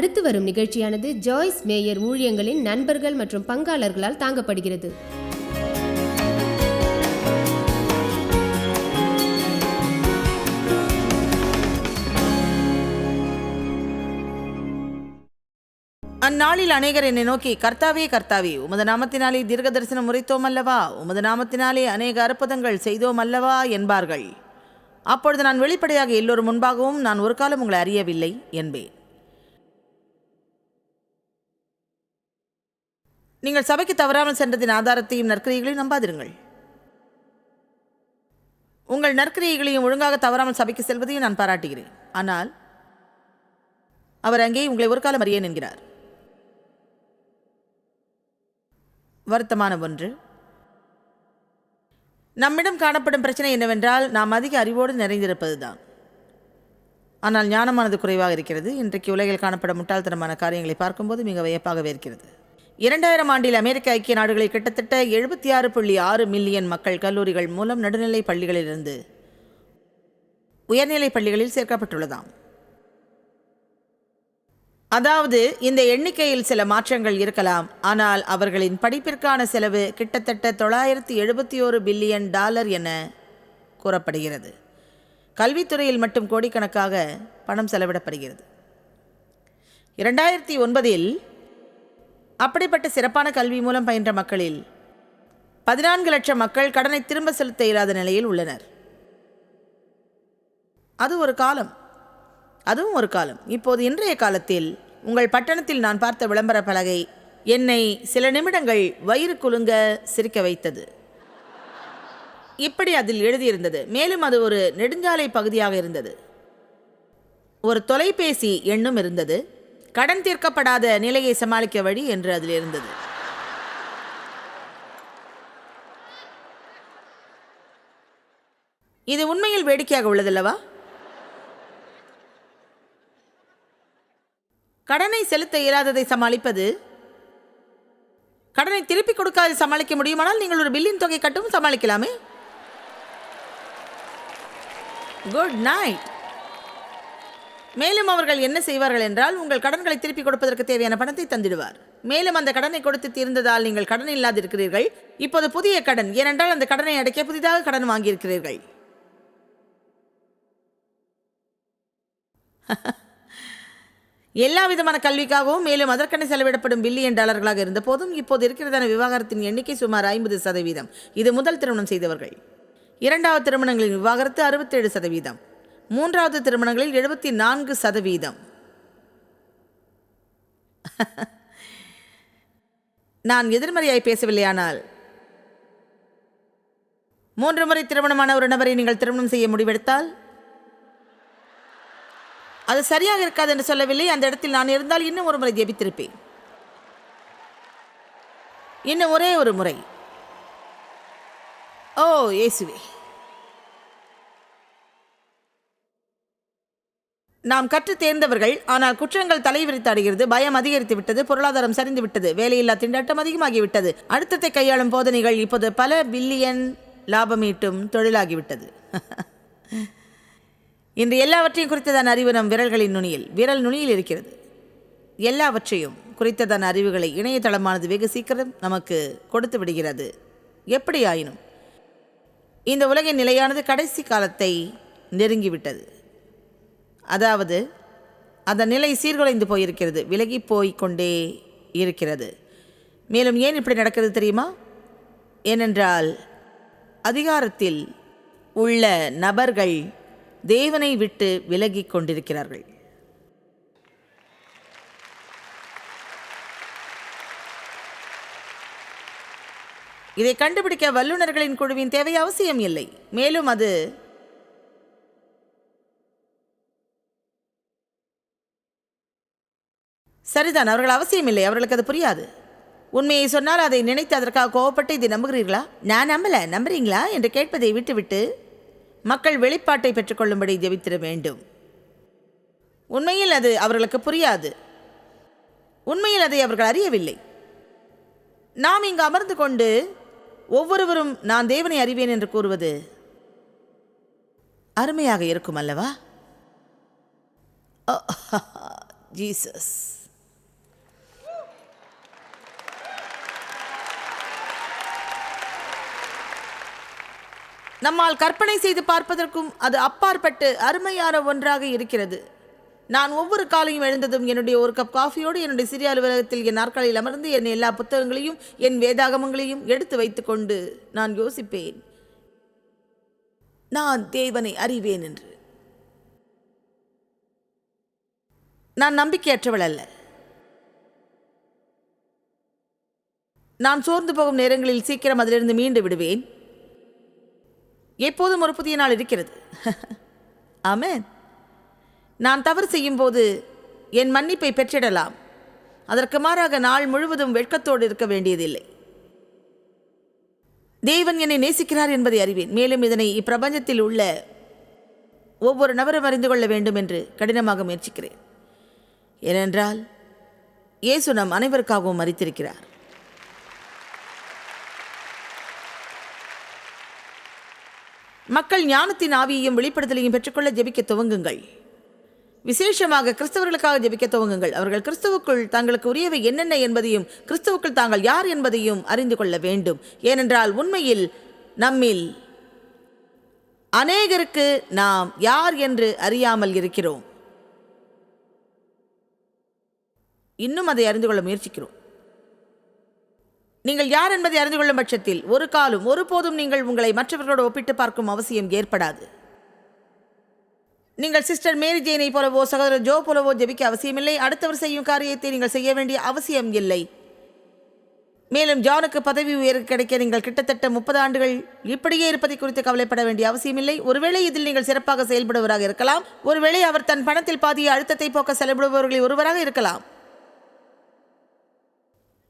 அடுத்து வரும் நிகழ்ச்சியானது ஜாய்ஸ் மேயர் ஊழியங்களின் நண்பர்கள் மற்றும் பங்காளர்களால் தாங்கப்படுகிறது. அந்நாளில் அநேகர் என்னை நோக்கி கர்த்தாவே கர்த்தாவே உமது நாமத்தினாலே தீர்க்க தரிசனம் உரைத்தோம் அல்லவா? உமது நாமத்தினாலே அநேக அற்புதங்கள் செய்தோம் அல்லவா? என்பார்கள். அப்பொழுது நான் வெளிப்படையாக எல்லோரும் முன்பாகவும் நான் ஒரு காலம் உங்களை அறியவில்லை என்பேன். நீங்கள் சபைக்கு தவறாமல் சென்றதின் ஆதாரத்தையும் நற்கிரியைகளையும் நம்பாதிருங்கள். உங்கள் நற்கிரியைகளையும் ஒழுங்காக தவறாமல் சபைக்கு செல்வதையும் நான் பாராட்டுகிறேன். ஆனால் அவர் அங்கே உங்களை ஒரு காலம் அறியேன் என்கிறார். வருத்தமான ஒன்று. நம்மிடம் காணப்படும் பிரச்சனை என்னவென்றால் நாம் அதிக அறிவோடு நிறைந்திருப்பதுதான். ஆனால் ஞானமானது குறைவாக இருக்கிறது. இன்றைக்கு உலகில் காணப்படும் முட்டாள்தனமான காரியங்களை பார்க்கும்போது மிக வியப்பாகவே இருக்கிறது. இரண்டாயிரம் ஆண்டில் அமெரிக்க ஐக்கிய நாடுகளில் கிட்டத்தட்ட எழுபத்தி ஆறு புள்ளி ஆறு மில்லியன் மக்கள் கல்லூரிகள் மூலம் நடுநிலை பள்ளிகளிலிருந்து உயர்நிலை பள்ளிகளில் சேர்க்கப்பட்டுள்ளதாம். அதாவது இந்த எண்ணிக்கையில் சில மாற்றங்கள் இருக்கலாம். ஆனால் அவர்களின் படிப்பிற்கான செலவு கிட்டத்தட்ட தொள்ளாயிரத்தி எழுபத்தி ஓரு பில்லியன் டாலர் என கூறப்படுகிறது. கல்வித்துறையில் மட்டும் கோடிக்கணக்காக பணம் செலவிடப்படுகிறது. இரண்டாயிரத்தி ஒன்பதில் அப்படிப்பட்ட சிறப்பான கல்வி மூலம் பயின்ற மக்களில் பதினான்கு லட்சம் மக்கள் கடனை திரும்ப செலுத்த இயலாத நிலையில் உள்ளனர். அது ஒரு காலம். அதுவும் ஒரு காலம். இப்போது இன்றைய காலத்தில் உங்கள் பட்டணத்தில் நான் பார்த்த விளம்பர பலகை என்னை சில நிமிடங்கள் வயிறு குலுங்க சிரிக்க வைத்தது. இப்படி அதில் எழுதியிருந்தது. மேலும் அது ஒரு நெடுஞ்சாலை பகுதியாக இருந்தது. ஒரு தொலைபேசி எண்ணும் இருந்தது. கடன் தீர்க்கப்படாத நிலையை சமாளிக்க வழி என்று அதில் இருந்தது. இது உண்மையில் வேடிக்கையாக உள்ளதல்லவா? கடனை செலுத்த இயலாததை சமாளிப்பது? கடனை திருப்பி கொடுக்காது சமாளிக்க முடியுமானால் நீங்கள் ஒரு பில்லின் தொகை கட்டவும் சமாளிக்கலாமே? குட் நைட் மேலும் அவர்கள் என்ன செய்வார்கள் என்றால் உங்கள் கடன்களை திருப்பி கொடுப்பதற்கு தேவையான பணத்தை தந்திடுவார். மேலும் அந்த கடனை கொடுத்து தீர்ந்ததால் நீங்கள் கடன் இல்லாதிருக்கிறீர்கள். இப்போது புதிய கடன் ஏனென்றால் அந்த கடனை அடைக்க புதிதாக கடன் வாங்கியிருக்கிறீர்கள். எல்லா விதமான கல்விக்காகவும் மேலும் அதற்கென செலவிடப்படும் பில்லியன் டாலர்களாக இருந்த போதும் இப்போது இருக்கிறதான விவாகரத்தின் எண்ணிக்கை சுமார் ஐம்பது சதவீதம். இது முதல் திருமணம் செய்தவர்கள். இரண்டாவது திருமணங்களின் விவாகரத்து அறுபத்தேழு சதவீதம். மூன்றாவது திருமணங்களில் எழுபத்தி நான்கு சதவீதம். நான் எதிர்மறையாய் பேசவில்லையானால்? மூன்று முறை திருமணமான ஒரு நபரை நீங்கள் திருமணம் செய்ய முடிவெடுத்தால்? அது சரியாக இருக்காது என்று சொல்லவில்லை. அந்த இடத்தில் நான் இருந்தால் இன்னும் ஒரு முறை ஜெபித்திருப்பேன். இன்னும் ஒரே ஒரு முறை. ஓ இயேசுவே. நாம் கற்று தேர்ந்தவர்கள் ஆனால் குற்றங்கள் தலைவிரித்தாடுகிறது பயம் அதிகரித்து விட்டது பொருளாதாரம் சரிந்து விட்டது வேலையில்லா திண்டாட்டம் அதிகமாகிவிட்டது அழுத்தத்தை கையாளும் போதனைகள் இப்போது பல பில்லியன் லாபம் ஈட்டும் தொழிலாகிவிட்டது. இன்று எல்லாவற்றையும் குறித்ததான அறிவு நம் விரல்களின் நுனியில் விரல் நுனியில் இருக்கிறது. எல்லாவற்றையும் குறித்ததான அறிவுகளை இணையதளமானது வெகு சீக்கிரம் நமக்கு கொடுத்து விடுகிறது. எப்படி ஆயினும் இந்த உலகின் நிலையானது கடைசி காலத்தை நெருங்கிவிட்டது. அதாவது அந்த நிலை சீர்குலைந்து போயிருக்கிறது விலகி போய் கொண்டே இருக்கிறது. மேலும் ஏன் இப்படி நடக்கிறது தெரியுமா? ஏனென்றால் அதிகாரத்தில் உள்ள நபர்கள் தேவனை விட்டு விலகி கொண்டிருக்கிறார்கள். இதை கண்டுபிடிக்க வல்லுநர்களின் குழுவின் தேவை அவசியம் இல்லை. மேலும் அது சரிதான் அவர்கள் அவசியமில்லை அவர்களுக்கு அது புரியாது. உண்மையை சொன்னால் அதை நினைத்து அதற்காக கோவப்பட்டு இதை நம்புகிறீர்களா? நான் நம்பலை நம்புறீங்களா? என்று கேட்பதை விட்டுவிட்டு மக்கள் வெளிப்பாட்டை பெற்றுக்கொள்ளும்படி ஜெபித்திட வேண்டும். உண்மையில் அது அவர்களுக்கு புரியாது. உண்மையில் அதை அவர்கள் அறியவில்லை. நாம் இங்கு அமர்ந்து கொண்டு ஒவ்வொருவரும் நான் தேவனை அறிவேன் என்று கூறுவது அருமையாக இருக்கும் அல்லவா? ஜீசஸ் நம்மால் கற்பனை செய்து பார்ப்பதற்கும் அது அப்பாற்பட்டு அருமையான ஒன்றாக இருக்கிறது. நான் ஒவ்வொரு காலையும் எழுந்ததும் என்னுடைய ஒரு கப் காஃபியோடு என்னுடைய சிறிய அலுவலகத்தில் என் நாற்காலியில் அமர்ந்து என் எல்லா புத்தகங்களையும் என் வேதாகமங்களையும் எடுத்து வைத்துக்கொண்டு நான் யோசிப்பேன். நான் தேவனை அறிவேன் என்று. நான் நம்பிக்கையற்றவள் அல்ல. நான் சோர்ந்து போகும் நேரங்களில் சீக்கிரம் அதிலிருந்து மீண்டு விடுவேன். எப்போதும் ஒரு புதிய நாள் இருக்கிறது. ஆமேன். நான் தவறு செய்யும்போது என் மன்னிப்பை பெற்றிடலாம். அதற்கு மாறாக நாள் முழுவதும் வெட்கத்தோடு இருக்க வேண்டியதில்லை. தேவன் என்னை நேசிக்கிறார் என்பதை அறிவேன். மேலும் இதனை இப்பிரபஞ்சத்தில் உள்ள ஒவ்வொரு நபரும் அறிந்து கொள்ள வேண்டும் என்று கடினமாக முயற்சிக்கிறேன். ஏனென்றால் இயேசு நம் அனைவருக்காகவும் மறித்திருக்கிறார் மக்கள் ஞானத்தின் ஆவியையும் வெளிப்படுத்தலையும் பெற்றுக்கொள்ள ஜெபிக்க துவங்குங்கள். விசேஷமாக கிறிஸ்தவர்களுக்காக ஜெபிக்க துவங்குங்கள். அவர்கள் கிறிஸ்துவுக்குள் தங்களுக்கு உரியவை என்னென்ன என்பதையும் கிறிஸ்துவுக்குள் தாங்கள் யார் என்பதையும் அறிந்து கொள்ள வேண்டும். ஏனென்றால் உண்மையில் நம்மில் அநேகருக்கு நாம் யார் என்று அறியாமல் இருக்கிறோம். இன்னும் அதை அறிந்து கொள்ள முயற்சிக்கிறோம். நீங்கள் யார் என்பதை அறிந்து கொள்ளும் பட்சத்தில் ஒரு காலும் ஒருபோதும் நீங்கள் உங்களை மற்றவர்களோடு ஒப்பிட்டு பார்க்கும் அவசியம் ஏற்படாது. நீங்கள் சிஸ்டர் மேரி ஜெயினை போலவோ சகோதரர் ஜோ போலவோ ஜெபிக்க அவசியமில்லை. அடுத்தவர் செய்யும் காரியத்தை நீங்கள் செய்ய வேண்டிய அவசியம் இல்லை. மேலும் ஜானுக்கு பதவி உயர்வு கிடைக்க நீங்கள் கிட்டத்தட்ட முப்பது ஆண்டுகள் இப்படியே இருப்பதை குறித்து கவலைப்பட வேண்டிய அவசியமில்லை. ஒருவேளை இதில் நீங்கள் சிறப்பாக செயல்படுவராக இருக்கலாம். ஒருவேளை அவர் தன் பணத்தில் பாதிய அழுத்தத்தை போக்க செலவிடுபவர்களில் ஒருவராக இருக்கலாம்.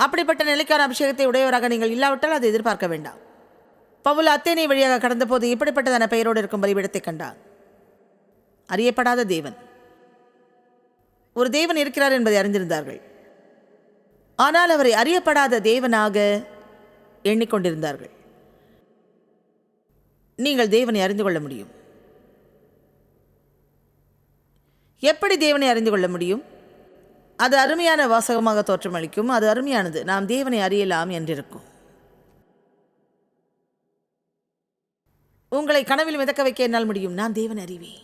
அப்படிப்பட்ட நிலைக்கான அபிஷேகத்தை உடையவராக நீங்கள் இல்லாவிட்டால் அதை எதிர்பார்க்க வேண்டாம். பவுல் அத்தேனை வழியாக கடந்தபோது இப்படிப்பட்டதான பெயரோடு இருக்கும் பலிபீடத்தை கண்டான். அறியப்படாத தேவன். ஒரு தேவன் இருக்கிறார் என்பதை அறிந்திருந்தார்கள். ஆனால் அவரை அறியப்படாத தேவனாக எண்ணிக்கொண்டிருந்தார்கள். நீங்கள் தேவனை அறிந்து கொள்ள முடியும். எப்படி தேவனை அறிந்து கொள்ள முடியும்? அது அருமையான வாசகமாக தோற்றமளிக்கும். அது அருமையானது. நாம் தேவனை அறியலாம் என்றிருக்கும். உங்களை கனவில் மிதக்க வைக்க என்னால் முடியும். நான் தேவன் அறிவேன்.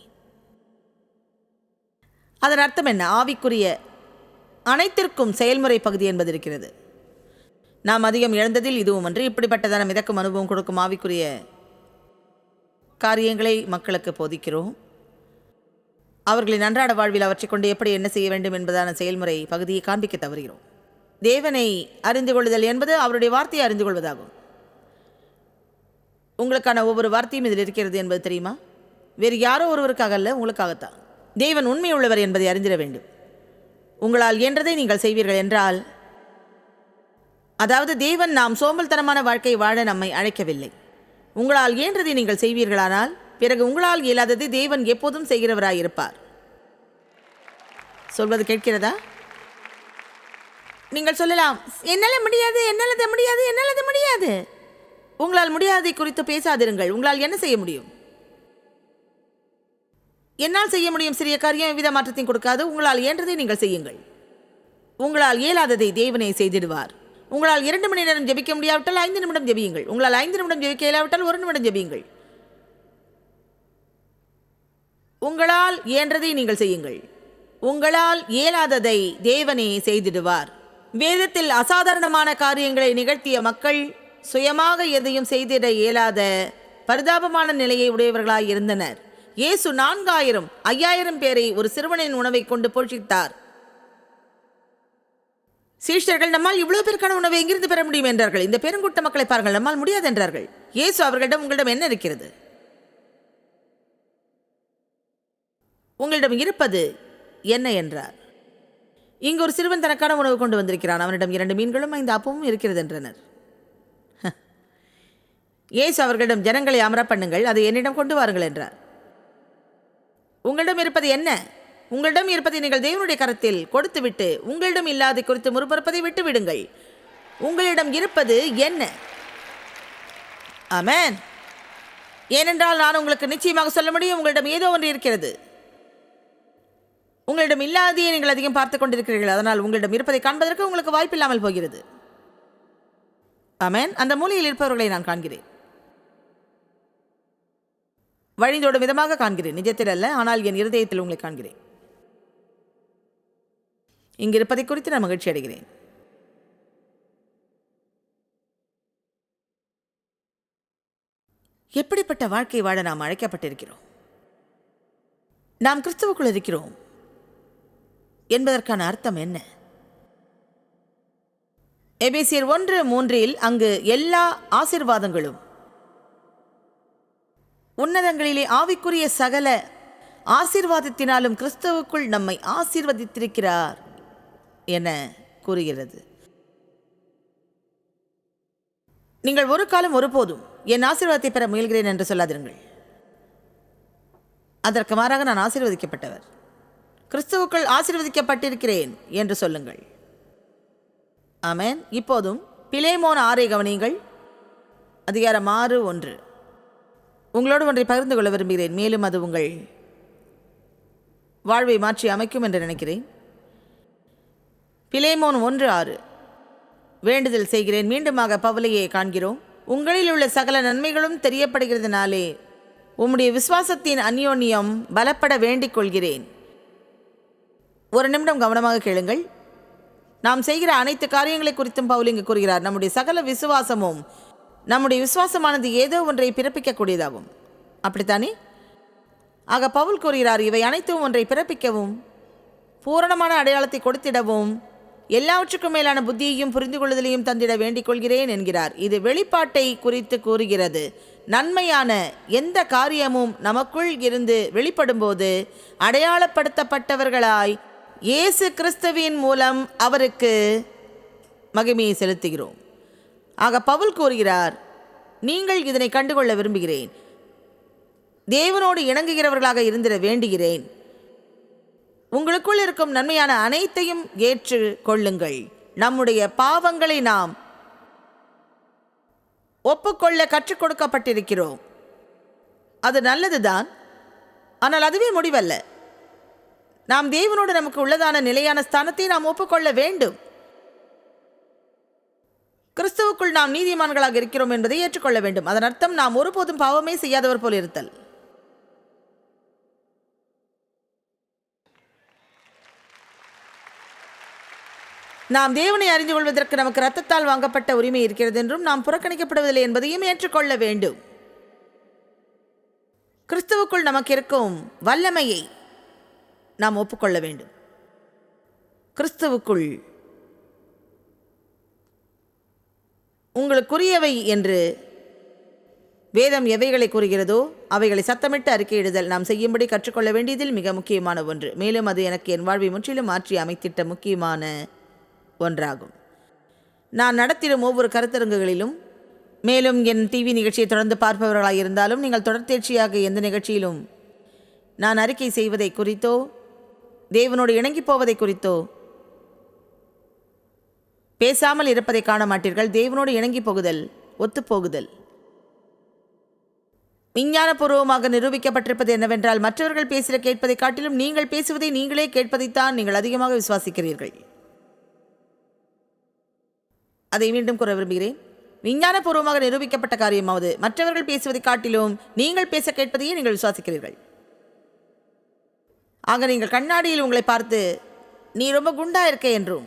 அதன் அர்த்தம் என்ன? ஆவிக்குரிய அனைத்திற்கும் செயல்முறை பகுதி என்பது இருக்கிறது நாம் அதிகம் இழந்ததில் இதுவும் ஒன்று. இப்படிப்பட்டதான மிதக்கும் அனுபவம் கொடுக்கும் ஆவிக்குரிய காரியங்களை மக்களுக்கு போதிக்கிறோம். அவர்களின் அன்றாட வாழ்வில் அவற்றை கொண்டு எப்படி என்ன செய்ய வேண்டும் என்பதான செயல்முறை பகுதியை காண்பிக்க தவறுகிறோம். தேவனை அறிந்து கொள்ளுதல் என்பது அவருடைய வார்த்தையை அறிந்து கொள்வதாகும் உங்களுக்கான ஒவ்வொரு வார்த்தையும் இதில் இருக்கிறது என்பது தெரியுமா? வேறு யாரோ ஒருவருக்காக அல்ல உங்களுக்காகத்தான். தேவன் உண்மை உள்ளவர் என்பதை அறிந்திட வேண்டும். உங்களால் இயன்றதை நீங்கள் செய்வீர்கள் என்றால் அதாவது தேவன் நாம் சோம்பல்தனமான வாழ்க்கை வாழ நம்மை அழைக்கவில்லை. உங்களால் இயன்றதை நீங்கள் செய்வீர்களானால் பிறகு உங்களால் இயலாததை தேவன் எப்போதும் செய்கிறவராயிருப்பார். சொல்வது கேட்கிறதா? நீங்கள் சொல்லலாம் என்னால் முடியாது என்னால் அது முடியாது என்னால் அது முடியாது. உங்களால் முடியாதை குறித்து பேசாதிருங்கள் உங்களால் என்ன செய்ய முடியும்? என்னால் செய்ய முடியும் சிறிய காரியம் எவ்வித மாற்றத்தையும் கொடுக்காது உங்களால் இயன்றதை நீங்கள் செய்யுங்கள். உங்களால் இயலாததை தேவனை செய்திடுவார். உங்களால் இரண்டு மணி நேரம் ஜெபிக்க முடியாவிட்டால் ஐந்து நிமிடம் ஜெபியுங்கள். உங்களால் ஐந்து நிமிடம் ஜெபிக்க இயலாவிட்டால் ஒரு நிமிடம் ஜெபியுங்கள். உங்களால் இயன்றதை நீங்கள் செய்யுங்கள். உங்களால் இயலாததை தேவனே செய்திடுவார். வேதத்தில் அசாதாரணமான காரியங்களை நிகழ்த்திய மக்கள் சுயமாக எதையும் செய்திட இயலாத பரிதாபமான நிலையை உடையவர்களாய் இருந்தனர். இயேசு நான்காயிரம் ஐயாயிரம் பேரை ஒரு சிறுவனின் உணவை கொண்டு போஷித்தார். சீஷர்கள் நம்மால் இவ்வளவு பேருக்கான உணவை எங்கிருந்து பெற முடியும்? என்றார்கள். இந்த பெருங்கூட்ட மக்களை பாருங்கள் நம்மால் முடியாது என்றார்கள். இயேசு அவர்களிடம் உங்களிடம் என்ன இருக்கிறது? உங்களிடம் இருப்பது என்ன என்றார். இங்கு ஒரு சிறுவன் தனக்கான உணவு கொண்டு வந்திருக்கிறான். அவனிடம் இரண்டு மீன்களும் ஐந்து அப்பமும் இருக்கிறது என்றனர். ஏசு அவர்களிடம் ஜனங்களை அமர பண்ணுங்கள் அதை என்னிடம் கொண்டு வாருங்கள் என்றார். உங்களிடம் இருப்பது என்ன? உங்களிடம் இருப்பதை நீங்கள் தேவனுடைய கரத்தில் கொடுத்துவிட்டு உங்களிடம் இல்லாத குறித்து முறுபறுப்பதை விட்டு விடுங்கள் உங்களிடம் இருப்பது என்ன? அமேன் ஏனென்றால் நான் உங்களுக்கு நிச்சயமாக சொல்ல முடியும் உங்களிடம் ஏதோ ஒன்று இருக்கிறது. உங்களிடம் இல்லாதையே நீங்கள் அதிகம் பார்த்து கொண்டிருக்கிறீர்கள். அதனால் உங்களிடம் இருப்பதை காண்பதற்கு உங்களுக்கு வாய்ப்பில்லாமல் போகிறது. அமேன் அந்த மூலையில் இருப்பவர்களை நான் காண்கிறேன். வழிந்தோடும் விதமாக காண்கிறேன். நிஜத்தில் அல்ல ஆனால் என் இருதயத்தில் உங்களை காண்கிறேன். இங்கு இருப்பதை குறித்து நான் மகிழ்ச்சி அடைகிறேன். எப்படிப்பட்ட வாழ்க்கை வாழ நாம் அழைக்கப்பட்டிருக்கிறோம்? நாம் கிறிஸ்துவுக்குள் இருக்கிறோம். என்பதற்கான அர்த்தம் என்ன? எபேசியர் ஒன்று மூன்றில் அங்கு எல்லா ஆசிர்வாதங்களும். உன்னதங்களிலே ஆவிக்குரிய சகல ஆசீர்வாதத்தினாலும் கிறிஸ்துவுக்குள் நம்மை ஆசீர்வதித்திருக்கிறார் என கூறுகிறது. நீங்கள் ஒரு காலம் ஒருபோதும் என் ஆசீர்வாதத்தை பெற முயல்கிறேன் என்று சொல்லாதிருங்கள். அதற்கு மாறாக நான் ஆசீர்வதிக்கப்பட்டவர். கிறிஸ்துவுக்குள் ஆசிர்வதிக்கப்பட்டிருக்கிறேன் என்று சொல்லுங்கள். ஆமேன். இப்போதும் பிலேமோன் ஆறை கவனியுங்கள். அதிகாரம் ஆறு ஒன்று. உங்களோடு ஒன்றை பகிர்ந்து கொள்ள விரும்புகிறேன். மேலும் அது உங்கள் வாழ்வை மாற்றி அமைக்கும் என்று நினைக்கிறேன். பிலேமோன் ஒன்று ஆறு. வேண்டுதல் செய்கிறேன். மீண்டுமாக பவலையை காண்கிறோம். உங்களில் உள்ள சகல நன்மைகளும் தெரியப்படுகிறதுனாலே உம்முடைய விசுவாசத்தின் அந்யோன்யம் பலப்பட வேண்டிக் கொள்கிறேன். ஒரு நிமிடம் கவனமாக கேளுங்கள். நாம் செய்கிற அனைத்து காரியங்களை குறித்தும் பவுல் இங்கு கூறுகிறார். நம்முடைய சகல விசுவாசமும் நம்முடைய விசுவாசமானது ஏதோ ஒன்றை பிறப்பிக்கக்கூடியதாகும். அப்படித்தானே? ஆக பவுல் கூறுகிறார் இவை அனைத்தும் ஒன்றை பிறப்பிக்கவும் பூரணமான அடையாளத்தை கொடுத்திடவும் எல்லாவற்றுக்கும் மேலான புத்தியையும் புரிந்து கொள்ளுதலையும் தந்திட வேண்டிக் கொள்கிறேன் என்கிறார். இது வெளிப்பாட்டை குறித்து கூறுகிறது. நன்மையான எந்த காரியமும் நமக்குள் இருந்து வெளிப்படும்போது அடையாளப்படுத்தப்பட்டவர்களாய் இயேசு கிறிஸ்துவின் மூலம் அவருக்கு மகிமையை செலுத்துகிறோம். ஆக பவுல் கூறுகிறார் நீங்கள் இதனை கண்டுகொள்ள விரும்புகிறேன். தேவனோடு இணங்குகிறவர்களாக இருந்திட வேண்டுகிறேன். உங்களுக்குள் இருக்கும் நன்மையான அனைத்தையும் ஏற்று கொள்ளுங்கள். நம்முடைய பாவங்களை நாம் ஒப்புக்கொள்ள கற்றுக் கொடுக்கப்பட்டிருக்கிறோம். அது நல்லதுதான். ஆனால் அதுவே முடிவல்ல. நாம் தேவனோடு நமக்கு உள்ளதான நிலையான ஸ்தானத்தை நாம் ஒப்புக்கொள்ள வேண்டும். கிறிஸ்துவுக்குள் நாம் நீதிமான்களாக இருக்கிறோம் என்பதை ஏற்றுக்கொள்ள வேண்டும். அதன் அர்த்தம் நாம் ஒருபோதும் பாவமே செய்யாதவர் போல் இருத்தல். நாம் தேவனை அறிந்து கொள்வதற்கு நமக்கு ரத்தத்தால் வாங்கப்பட்ட உரிமை இருக்கிறது என்றும் நாம் புறக்கணிக்கப்படுவதில்லை என்பதையும் ஏற்றுக்கொள்ள வேண்டும். கிறிஸ்துவுக்குள் நமக்கு இருக்கும் வல்லமையை நாம் ஒப்புக்கொள்ள வேண்டும். கிறிஸ்துவுக்குள் உங்களுக்குரியவை என்று வேதம் எவைகளை கூறுகிறதோ அவைகளை சத்தமிட்டு அறிக்கையிடுதல் நாம் செய்யும்படி கற்றுக்கொள்ள வேண்டியதில் மிக முக்கியமான ஒன்று. மேலும் அது எனக்கு என் வாழ்வை முற்றிலும் மாற்றி அமைத்திட்ட முக்கியமான ஒன்றாகும். நான் நடத்திடும் ஒவ்வொரு கருத்தரங்குகளிலும் மேலும் என் டிவி நிகழ்ச்சியை தொடர்ந்து பார்ப்பவர்களாக இருந்தாலும் நீங்கள் தொடர்த்தேர்ச்சியாக எந்த நிகழ்ச்சியிலும் நான் அறிக்கை செய்வதை குறித்தோ தேவனோடு இணங்கி போவதை குறித்தோ? பேசாமல் இருப்பதை காண மாட்டீர்கள். தேவனோடு இணங்கி போகுதல் ஒத்துப்போகுதல். விஞ்ஞானபூர்வமாக நிரூபிக்கப்பட்டிருப்பது என்னவென்றால் மற்றவர்கள் பேசுகிற கேட்பதை காட்டிலும் நீங்கள் பேசுவதை நீங்களே கேட்பதைத்தான் நீங்கள் அதிகமாக விசுவாசிக்கிறீர்கள். அதை மீண்டும் கூற விரும்புகிறேன். விஞ்ஞானபூர்வமாக நிரூபிக்கப்பட்ட காரியமாவது மற்றவர்கள் பேசுவதை காட்டிலும் நீங்கள் பேச கேட்பதையே நீங்கள் விசுவாசிக்கிறீர்கள். ஆக நீங்கள் கண்ணாடியில் உங்களை பார்த்து நீ ரொம்ப குண்டா இருக்க என்றும்.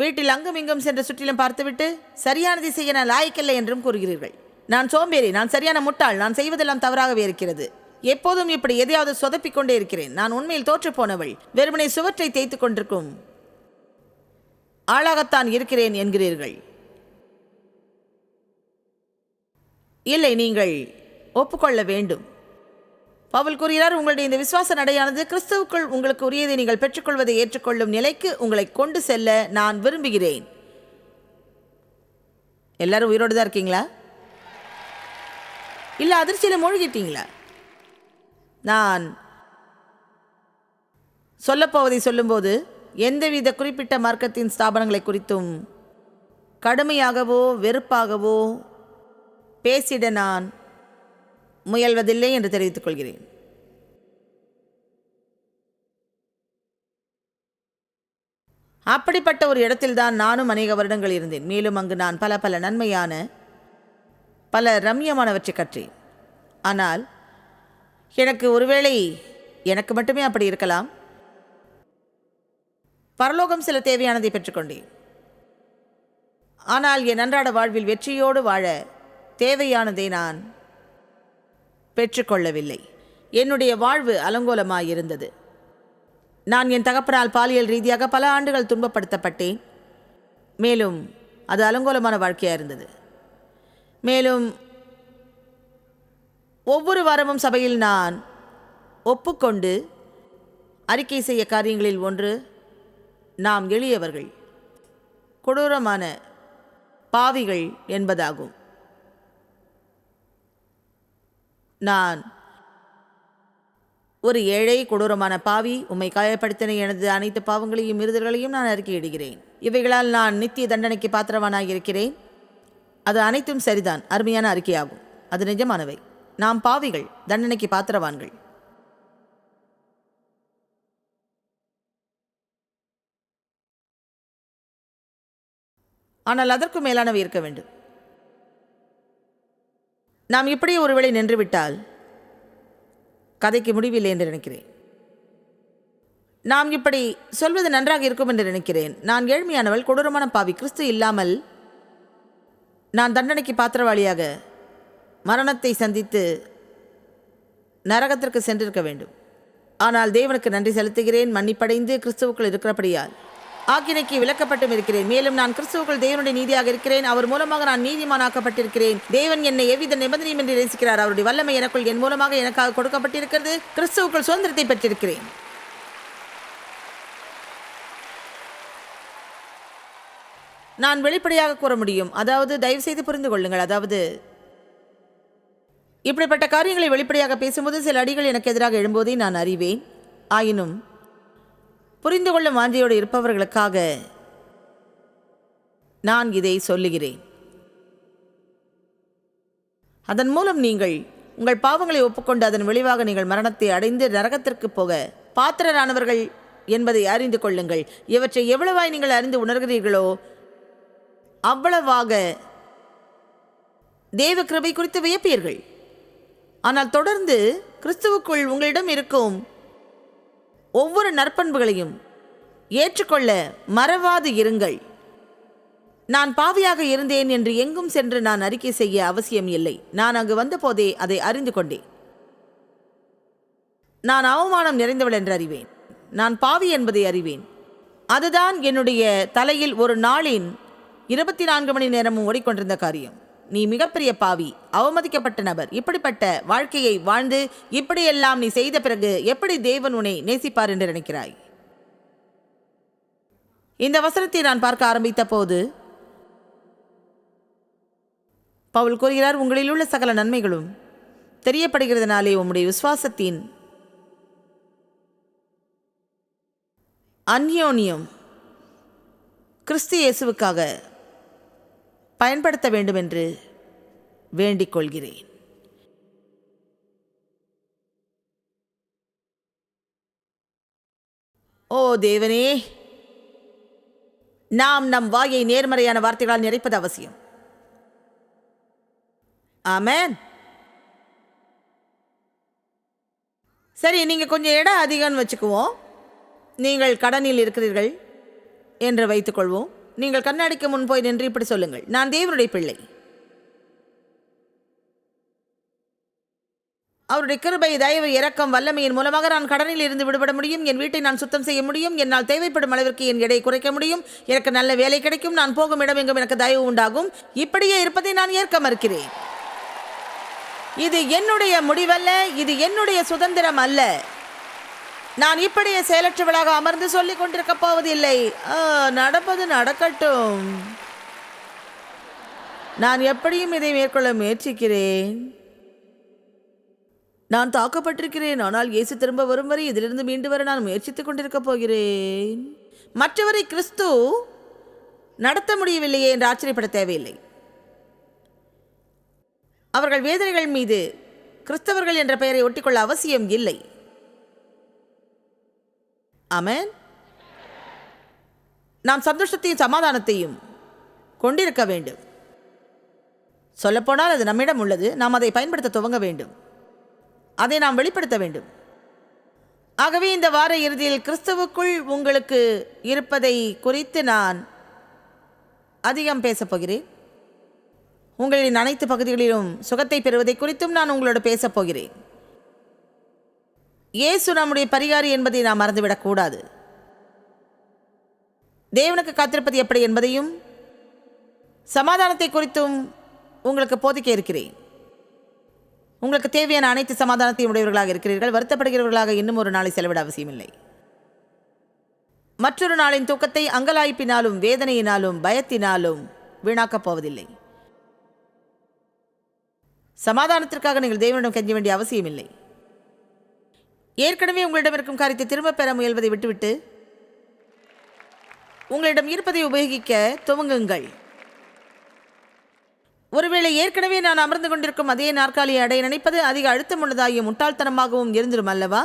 வீட்டில் அங்கும் இங்கும் சென்று சுற்றிலும் பார்த்துவிட்டு சரியானதை செய்ய நான் லாய்க்கில்லை என்றும் கூறுகிறீர்கள். நான் சோம்பேறி நான் சரியான முட்டாள் நான் செய்வதெல்லாம் தவறாகவே இருக்கிறது. எப்போதும் இப்படி எதையாவது சொதப்பிக் கொண்டே இருக்கிறேன். நான் உண்மையில் தோற்று போனவள். வெறுமனை சுவற்றை தேய்த்து கொண்டிருக்கும் ஆளாகத்தான் இருக்கிறேன் என்கிறீர்கள். இல்லை நீங்கள் ஒப்புக்கொள்ள வேண்டும். பவுல் கூறுகிறார் உங்களுடைய இந்த விசுவாச நடையானது கிறிஸ்துவுக்குள் உங்களுக்கு உரியதை நீங்கள் பெற்றுக்கொள்வதை ஏற்றுக்கொள்ளும் நிலைக்கு உங்களை கொண்டு செல்ல நான் விரும்புகிறேன். எல்லாரும் உயிரோடு தான் இருக்கீங்களா? இல்லை அதிர்ச்சியில் மூழ்கிட்டீங்களா? நான் சொல்லப்போவதை சொல்லும்போது எந்தவித குறிப்பிட்ட மார்க்கத்தின் ஸ்தாபனங்களை குறித்தும் கடுமையாகவோ வெறுப்பாகவோ பேசிட நான் முயல்வதில்லை என்று தெரிவித்துக் கொள்கிறேன். அப்படிப்பட்ட ஒரு இடத்தில்தான் நானும் அநேக வருடங்கள் இருந்தேன். மேலும் அங்கு நான் பல பல நன்மையான பல ரம்யமானவற்றை கற்றேன். ஆனால் எனக்கு ஒருவேளை எனக்கு மட்டுமே அப்படி இருக்கலாம்? பரலோகம் சில தேவையானதை பெற்றுக்கொண்டேன். ஆனால் என் அன்றாட வாழ்வில் வெற்றியோடு வாழ தேவையானதை நான் பெற்றுக்கொள்ளவில்லை. என்னுடைய வாழ்வு அலங்கோலமாயிருந்தது. நான் என் தகப்பனால் பாலியல் ரீதியாக பல ஆண்டுகள் துன்பப்படுத்தப்பட்டேன். மேலும் அது அலங்கோலமான வாழ்க்கையாக இருந்தது மேலும் ஒவ்வொரு வாரமும் சபையில் நான் ஒப்புக்கொண்டு அறிக்கை செய்ய காரியங்களில் ஒன்று நாம் எளியவர்கள் கொடூரமான பாவிகள் என்பதாகும். நான். ஒரு ஏழை கொடூரமான பாவி உம்மை காயப்படுத்தின எனது அனைத்து பாவங்களையும் இருதல்களையும் நான் அறிக்கையிடுகிறேன் இவைகளால் நான் நித்திய தண்டனைக்கு பாத்திரவானாக இருக்கிறேன் அது அனைத்தும் சரிதான் அருமையான அறிக்கையாகும். அது நிஜமானவை. நாம் பாவிகள் தண்டனைக்கு பாத்திரவான்கள். ஆனால் அதற்கு மேலானவை இருக்க வேண்டும். நாம் இப்படியே ஒருவேளை நின்றுவிட்டால் கதைக்கு முடிவில்லை என்று நினைக்கிறேன். நாம் இப்படி சொல்வது நன்றாக இருக்கும் என்று நினைக்கிறேன். நான் ஏழ்மையானவள் கொடூரமான பாவி கிறிஸ்து இல்லாமல் நான் தண்டனைக்கு பாத்திரவாளியாக மரணத்தை சந்தித்து நரகத்திற்கு சென்றிருக்க வேண்டும். ஆனால் தேவனுக்கு நன்றி செலுத்துகிறேன் மன்னிப்படைந்து கிறிஸ்துவுக்குள் இருக்கிறபடியால். ஆக்கினைக்கு விளக்கப்பட்டும் இருக்கிறேன். மேலும் நான் கிறிஸ்துவுக்குள் தேவனுடைய நீதியாக இருக்கிறேன். அவர் மூலமாக நான் நீதிமானாக்கப்பட்டிருக்கிறேன். தேவன் என்னை எவ்வித நிபந்தனையும் என்று நேசிக்கிறார். அவருடைய வல்லமை எனக்குள் என் மூலமாக எனக்காக கொடுக்கப்பட்டிருக்கிறது. கிறிஸ்துவுக்குள் சுதந்திரத்தை பெற்றிருக்கிறேன். நான் வெளிப்படையாக கூற முடியும். அதாவது தயவு செய்து புரிந்து கொள்ளுங்கள். அதாவது இப்படிப்பட்ட காரியங்களை வெளிப்படையாக பேசும்போது சில அடிகள் எனக்கு எதிராக எழும்போதை நான் அறிவேன். ஆயினும் புரிந்து கொள்ளும் வாஞ்சையோடு இருப்பவர்களுக்காக நான் இதை சொல்லுகிறேன். அதன் மூலம் நீங்கள் உங்கள் பாவங்களை ஒப்புக்கொண்டு அதன் விளைவாக நீங்கள் மரணத்தை அடைந்து நரகத்திற்கு போக பாத்திரரானவர்கள் என்பதை அறிந்து கொள்ளுங்கள். இவற்றை எவ்வளவாய் நீங்கள் அறிந்து உணர்கிறீர்களோ அவ்வளவாக தேவ கிருபை குறித்து வியப்பீர்கள். ஆனால் தொடர்ந்து கிறிஸ்துவுக்குள் உங்களிடம் இருக்கும் ஒவ்வொரு நற்பண்புகளையும் ஏற்றுக்கொள்ள மறவாது இருங்கள். நான் பாவியாக இருந்தேன் என்று எங்கும் சென்று நான் அறிக்கை செய்ய அவசியம் இல்லை. நான் அங்கு வந்தபோதே அதை அறிந்து கொண்டேன். நான் அவமானம் நிறைந்தவள் என்று அறிவேன். நான் பாவி என்பதை அறிவேன். அதுதான் என்னுடைய தலையில் ஒரு நாளின் இருபத்தி நான்கு மணி நேரமும் ஓடிக்கொண்டிருந்த காரியம். நீ மிகப்பெரிய பாவி அவமதிக்கப்பட்ட நபர் இப்படிப்பட்ட வாழ்க்கையை வாழ்ந்து இப்படியெல்லாம் நீ செய்த பிறகு எப்படி தேவன் உன்னை நேசிப்பார் என்று நினைக்கிறாய்? இந்த வசனத்தை நான் பார்க்க ஆரம்பித்த போது பவுல் கூறுகிறார் உங்களில் உள்ள சகல நன்மைகளும் தெரியப்படுகிறதுனாலே உம்முடைய விசுவாசத்தின் அந்யோன்யம் கிறிஸ்து இயேசுவுக்காக பயன்படுத்த வேண்டும் என்று வேண்டிக் கொள்கிறேன் ஓ தேவனே நாம் நம் வாயை நேர்மறையான வார்த்தைகளால் நிறைப்பது அவசியம். ஆமேன். சரி நீங்கள் கொஞ்சம் இடம் அதிகம்னு வச்சுக்குவோம். நீங்கள் கடனில் இருக்கிறீர்கள் என்று வைத்துக்கொள்வோம். நீங்கள் கண்ணாடிக்கு முன் போய் நின்று இப்படி சொல்லுங்கள். நான் தேவனுடைய பிள்ளை. அவருடைய கிருபை தயவு இறக்கம் வல்லமையின் மூலமாக நான் கடனில் இருந்து விடுபட முடியும். என் வீட்டை நான் சுத்தம் செய்ய முடியும். என்னால் தேவைப்படும் அளவிற்கு என் எடை குறைக்க முடியும். எனக்கு நல்ல வேலை கிடைக்கும். நான் போகும் இடம் எங்கும் எனக்கு தயவு உண்டாகும். இப்படியே இருப்பதை நான் ஏற்க மறுக்கிறேன். இது என்னுடைய முடிவல்ல. இது என்னுடைய சுதந்திரம் அல்ல. நான் இப்படியே செயலற்றவளாக அமர்ந்து சொல்லிக் கொண்டிருக்க போவதில்லை. ஆ, நடப்பது நடக்கட்டும். நான் எப்படியும் இதை மேற்கொள்ள முயற்சிக்கிறேன். நான் தாக்கப்பட்டிருக்கிறேன் ஆனால் இயேசு திரும்ப வரும் வரை இதிலிருந்து மீண்டு வர நான் முயற்சித்துக் கொண்டிருக்க போகிறேன். மற்றவரை கிறிஸ்து நடத்த முடியவில்லையே என்று ஆச்சரியப்பட தேவையில்லை. அவர்கள் வேதனைகள் மீது கிறிஸ்தவர்கள் என்ற பெயரை ஒட்டிக்கொள்ள அவசியம் இல்லை. அமேன் நாம் சந்தோஷத்தையும் சமாதானத்தையும் கொண்டிருக்க வேண்டும். சொல்லப்போனால் அது நம்மிடம் உள்ளது. நாம் அதை பயன்படுத்த துவங்க வேண்டும். அதை நாம் வெளிப்படுத்த வேண்டும். ஆகவே இந்த வார இறுதியில் கிறிஸ்துவுக்குள் உங்களுக்கு இருப்பதை குறித்து நான் அதிகம் பேசப் போகிறேன். உங்களின் அனைத்து பகுதிகளிலும் சுகத்தை பெறுவதை குறித்தும் நான் உங்களோடு பேசப்போகிறேன் இயேசு நம்முடைய பரிகாரி என்பதை நாம் மறந்துவிடக்கூடாது தேவனுக்கு காத்திருப்பது எப்படி என்பதையும் சமாதானத்தை குறித்தும் உங்களுக்கு போதிக்க இருக்கிறேன். உங்களுக்கு தேவையான அனைத்து சமாதானத்தையும் உடையவர்களாக இருக்கிறீர்கள். வருத்தப்படுகிறவர்களாக இன்னும் ஒரு நாளை செலவிட அவசியமில்லை. மற்றொரு நாளின் தூக்கத்தை அங்கலாய்ப்பினாலும் வேதனையினாலும் பயத்தினாலும் வீணாக்கப் போவதில்லை. சமாதானத்திற்காக நீங்கள் தேவனிடம் கெஞ்ச வேண்டிய அவசியமில்லை. ஏற்கனவே உங்களிடம் இருக்கும் காரியத்தை திரும்பப் பெற முயல்வதை விட்டுவிட்டு உங்களிடம் இருப்பதை உபயோகிக்க துவங்குங்கள். ஒருவேளை ஏற்கனவே நான் அமர்ந்து கொண்டிருக்கும் அதே நாற்காலியை அடைய நினைப்பது அதிக அழுத்தமுள்ளதாகிய முட்டாள்தனமாகவும் இருந்திரும் அல்லவா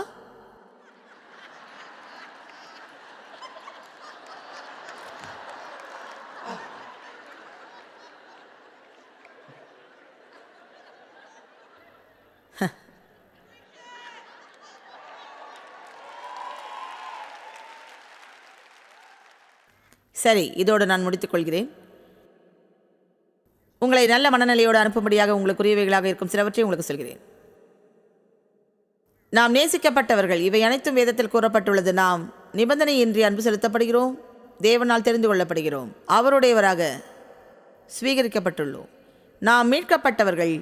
சரி இதோடு நான் முடித்துக் கொள்கிறேன். உங்களை நல்ல மனநிலையோடு அனுப்பும்படியாக உங்களுக்குரியவைகளாக இருக்கும் சிலவற்றை உங்களுக்கு சொல்கிறேன். நாம் நேசிக்கப்பட்டவர்கள் இவை அனைத்தும் வேதத்தில் கூறப்பட்டுள்ளது. நாம் நிபந்தனையின்றி அன்பு செலுத்தப்படுகிறோம் தேவனால் தெரிந்து கொள்ளப்படுகிறோம். அவருடையவராக ஸ்வீகரிக்கப்பட்டுள்ளோம். நாம் மீட்கப்பட்டவர்கள்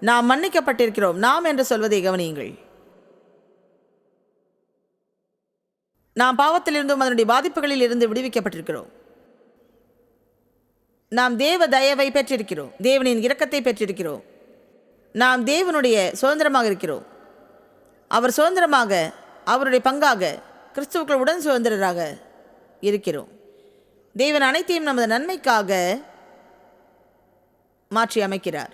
நாம் மன்னிக்கப்பட்டிருக்கிறோம். நாம் என்று சொல்வதை கவனியுங்கள். நாம் பாவத்திலிருந்தும் அதனுடைய பாதிப்புகளில் இருந்து விடுவிக்கப்பட்டிருக்கிறோம். நாம் தேவ தயவை பெற்றிருக்கிறோம். தேவனின் இரக்கத்தை பெற்றிருக்கிறோம். நாம் தேவனுடைய சுதந்திரமாக இருக்கிறோம். அவர் சுதந்திரமாக அவருடைய பங்காக கிறிஸ்துவுக்கள் உடன் சுதந்திரராக இருக்கிறோம். தேவன் அனைத்தையும் நமது நன்மைக்காக மாற்றி அமைக்கிறார்.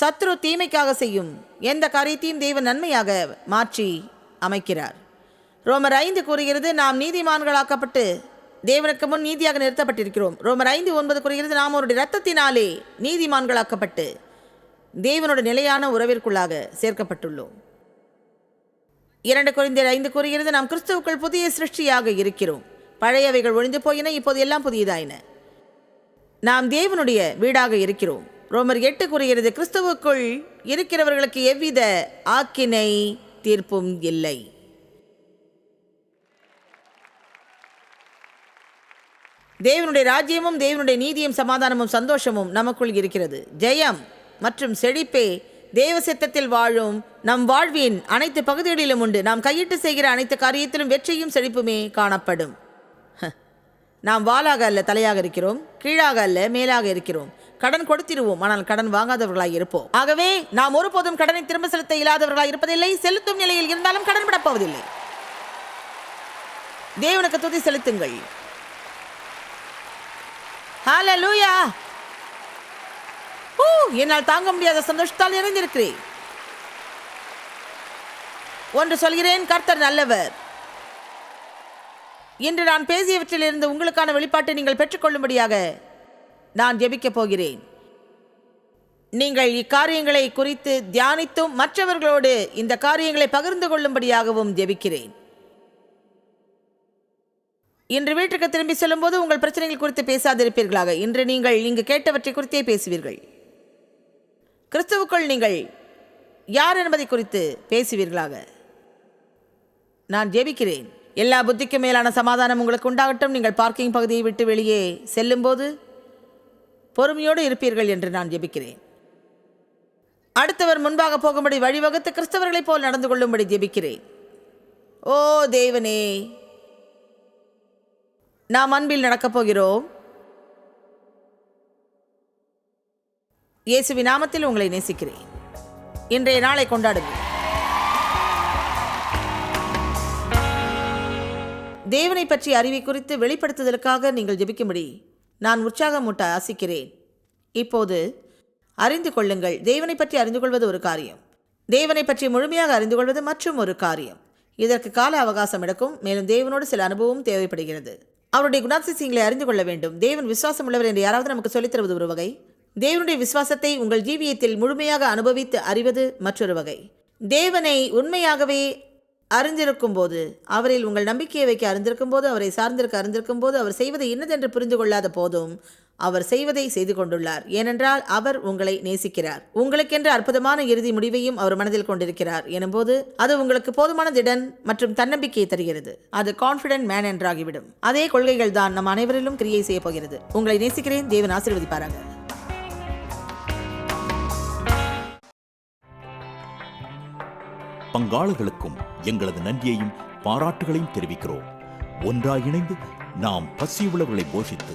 சத்ரு தீமைக்காக செய்யும் எந்த காரியத்தையும் தேவன் நன்மையாக மாற்றி அமைக்கிறார். ரோமர் ஐந்து கூறுகிறது நாம் நீதிமான்களாக்கப்பட்டு தேவனுக்கு முன் நீதியாக நிறுத்தப்பட்டிருக்கிறோம். ரோமர் ஐந்து ஒன்பது குறைகிறது நாம் அவருடைய இரத்தத்தினாலே நீதிமான்களாக்கப்பட்டு தேவனோட நிலையான உறவிற்குள்ளாக சேர்க்கப்பட்டுள்ளோம். இரண்டு குறைந்தர் ஐந்து கூறுகிறது நாம் கிறிஸ்துவுக்குள் புதிய சிருஷ்டியாக இருக்கிறோம். பழையவைகள் ஒழிந்து போயின இப்போது எல்லாம் புதியதாயின. நாம் தேவனுடைய வீடாக இருக்கிறோம். ரோமர் எட்டு கூறுகிறது கிறிஸ்துவுக்குள் இருக்கிறவர்களுக்கு எவ்வித ஆக்கினை தீர்ப்பும் இல்லை. தேவனுடைய ராஜ்யமும் தேவனுடைய நீதியும் சமாதானமும் சந்தோஷமும் நமக்குள் இருக்கிறது. ஜெயம் மற்றும் செழிப்பே தேவ சித்தத்தில் வாழும் நம் வாழ்வின் அனைத்து பகுதிகளிலும் உண்டு. நாம் கையிட்டு செய்கிற அனைத்து காரியத்திலும் வெற்றியும் செழிப்புமே காணப்படும். ஹ. நாம் வாளாக அல்ல தலையாக இருக்கிறோம். கீழாக அல்ல மேலாக இருக்கிறோம். கடன் கொடுத்திருவோம் ஆனால் கடன் வாங்காதவர்களாக இருப்போம். ஆகவே நாம் ஒருபோதும் கடனை திரும்ப செலுத்த இயலாதவர்களாய் இருப்பதில்லை. செலுத்தும் நிலையில் இருந்தாலும் கடன் விடப்போவதில்லை. தேவனுக்கு துதி செலுத்துங்கள். ஹalleluya ஓ என்னால் தாங்க முடியாத சந்தோஷத்தால் நிறைந்திருக்கிறேன். ஒன்று சொல்கிறேன் கர்த்தர் நல்லவர். இன்று நான் பேசியவற்றிலிருந்து உங்களுக்கான வெளிப்பாட்டை நீங்கள் பெற்றுக்கொள்ளும்படியாக நான் ஜெபிக்கப் போகிறேன். நீங்கள் இக்காரியங்களை குறித்து தியானித்தும் மற்றவர்களோடு இந்த காரியங்களை பகிர்ந்து கொள்ளும்படியாகவும் ஜெபிக்கிறேன். இன்று வீட்டுக்கு திரும்பி செல்லும்போது உங்கள் பிரச்சனைகள் குறித்து பேசாதிருப்பீர்களாக. இன்று நீங்கள் இங்கு கேட்டவற்றை குறித்தே பேசுவீர்கள். கிறிஸ்துவுக்குள் நீங்கள் யார் என்பதை குறித்து பேசுவீர்களாக? நான் ஜெபிக்கிறேன். எல்லா புத்திக்கும் மேலான சமாதானம் உங்களுக்கு உண்டாகட்டும். நீங்கள் பார்க்கிங் பகுதியை விட்டு வெளியே செல்லும்போது பொறுமையோடு இருப்பீர்கள் என்று நான் ஜெபிக்கிறேன். அடுத்தவர் முன்பாக போகும்படி வழிவகுத்து கிறிஸ்தவர்களைப் போல் நடந்து கொள்ளும்படி ஜெபிக்கிறேன். ஓ தேவனே நாம் அன்பில் நடக்கப் போகிறோம். இயேசுவி நாமத்தில் உங்களை நேசிக்கிறேன். இன்றைய நாளை கொண்டாடுங்கள். தேவனை பற்றிய அறிவை குறித்து வெளிப்படுத்துதலுக்காக நீங்கள் ஜெபிக்கும்படி நான் உற்சாகமூட்ட ஆசிக்கிறேன். இப்போது அறிந்து கொள்ளுங்கள். தேவனை பற்றி அறிந்து கொள்வது ஒரு காரியம். தேவனை பற்றி முழுமையாக அறிந்து கொள்வது மற்றும் ஒரு காரியம். இதற்கு கால அவகாசம் எடுக்கும். மேலும் தேவனோடு சில அனுபவம் தேவைப்படுகிறது. அவருடைய குணாதிசயங்களை அறிந்து கொள்ள வேண்டும். தேவன் விசுவாசம் உள்ளவர் என்று யாராவது நமக்கு சொல்லித்தருவது ஒரு வகை. தேவனுடைய விசுவாசத்தை உங்கள் ஜீவியத்தில் முழுமையாக அனுபவித்து அறிவது மற்றொரு வகை. தேவனை உண்மையாகவே அறிந்திருக்கும் போது அவரில் உங்கள் நம்பிக்கையை வைக்க அறிந்திருக்கும் போது அவரை சார்ந்திருக்க அறிந்திருக்கும் போது அவர் செய்வது இன்னதென்று புரிந்து கொள்ளாத போதும் அவர் செய்வதை செய்து கொண்டுள்ளார். ஏனென்றால் அவர் உங்களை நேசிக்கிறார். உங்களுக்கென்று அற்புதமான இறுதி முடிவையும் அவர் மனதில் கொண்டிருக்கிறார் எனும்போது அது உங்களுக்கு போதுமான திடன் மற்றும் தன்னம்பிக்கையை தருகிறது. அது கான்ஃபிடென்ட் மேன் என்றாகிவிடும். அதே கொள்கைகள் தான் நம் அனைவரிலும் கிரியை செய்ய போகிறது. உங்களை நேசிக்கிறேன். தேவன் ஆசீர்வதிப்பாராக. பங்காளர்களுக்கும் எங்களது நன்றியையும் பாராட்டுகளையும் தெரிவிக்கிறோம். ஒன்றாய் இணைந்து நாம் பசி பசியுள்ளவர்களை போஷித்து